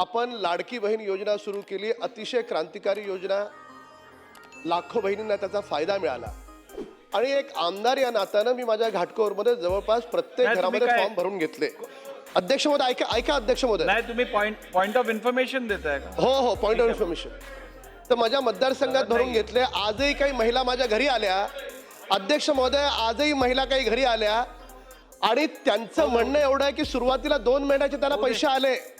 आपण लाडकी बहीण योजना सुरू केली. अतिशय क्रांतिकारी योजना. लाखो बहिणींना त्याचा फायदा मिळाला. आणि एक आमदार या नात्यानं मी माझ्या घाटकोरमध्ये जवळपास प्रत्येक नाही, तुम्ही घरामध्ये काय- फॉर्म भरून घेतले. अध्यक्ष महोदय ऐका ऐका अध्यक्ष महोदय. नाही तुम्ही पॉइंट पॉइंट ऑफ इन्फॉर्मेशन देताय का? हो हो पॉईंट ऑफ इन्फॉर्मेशन तर माझ्या मतदारसंघात भरून घेतले. आजही काही महिला माझ्या घरी आल्या. अध्यक्ष महोदय आजही महिला काही घरी आल्या. आणि त्यांचं म्हणणं एवढं आहे की सुरुवातीला दोन महिन्याचे त्याला पैसे आले.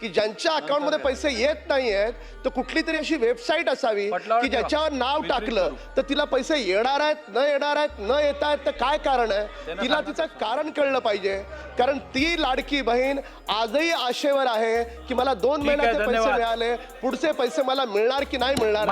की ज्यांच्या अकाउंटमध्ये पैसे येत नाही आहेत तर कुठली तरी अशी वेबसाईट असावी की. ज्याच्यावर नाव टाकलं तर तिला पैसे येणार आहेत न येणार आहेत न येत आहेत तर काय कारण आहे तिला. तिचं कारण कळलं पाहिजे कारण ती लाडकी बहीण आजही आशेवर आहे की मला दोन महिन्याचे पैसे. मिळाले पुढचे पैसे मला मिळणार की नाही मिळणार.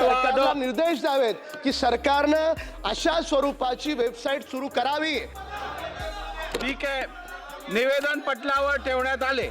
सरकारला निर्देश द्यावेत की सरकारनं अशा स्वरूपाची वेबसाईट सुरू करावी ठीक आहे निवेदन पटलावर ठेवण्यात आले